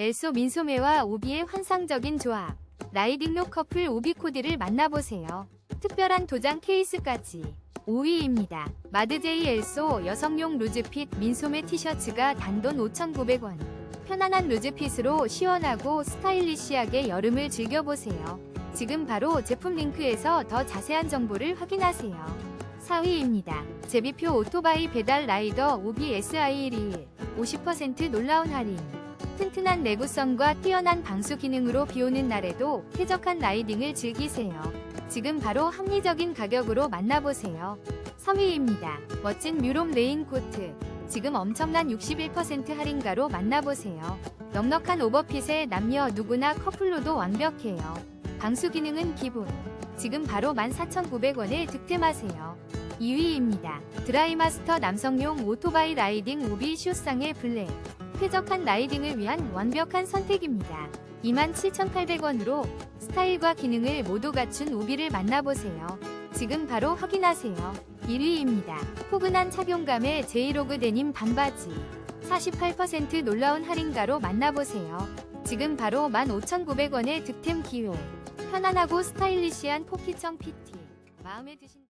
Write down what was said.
엘소 민소매와 오비의 환상적인 조합. 라이딩룩 커플 오비 코디를 만나보세요. 특별한 도장 케이스까지. 5위입니다. 마드제이 엘소 여성용 루즈핏 민소매 티셔츠가 단돈 5,900원. 편안한 루즈핏으로 시원하고 스타일리시하게 여름을 즐겨보세요. 지금 바로 제품 링크에서 더 자세한 정보를 확인하세요. 4위입니다. 제비표 오토바이 배달 라이더 오비 SI11 50% 놀라운 할인. 튼튼한 내구성과 뛰어난 방수 기능으로 비오는 날에도 쾌적한 라이딩을 즐기세요. 지금 바로 합리적인 가격으로 만나보세요. 3위입니다. 멋진 뮤롬 레인 코트. 지금 엄청난 61% 할인가로 만나보세요. 넉넉한 오버핏에 남녀 누구나 커플로도 완벽해요. 방수 기능은 기본. 지금 바로 14,900원에 득템하세요. 2위입니다. 드라이마스터 남성용 오토바이 라이딩 오비 슈상의 블랙. 쾌적한 라이딩을 위한 완벽한 선택입니다. 27,800원으로 스타일과 기능을 모두 갖춘 오비를 만나보세요. 지금 바로 확인하세요. 1위입니다. 포근한 착용감의 제이로그 데님 반바지. 48% 놀라운 할인가로 만나보세요. 지금 바로 15,900원의 득템 기회. 편안하고 스타일리시한 포키청 PT. 마음에 드신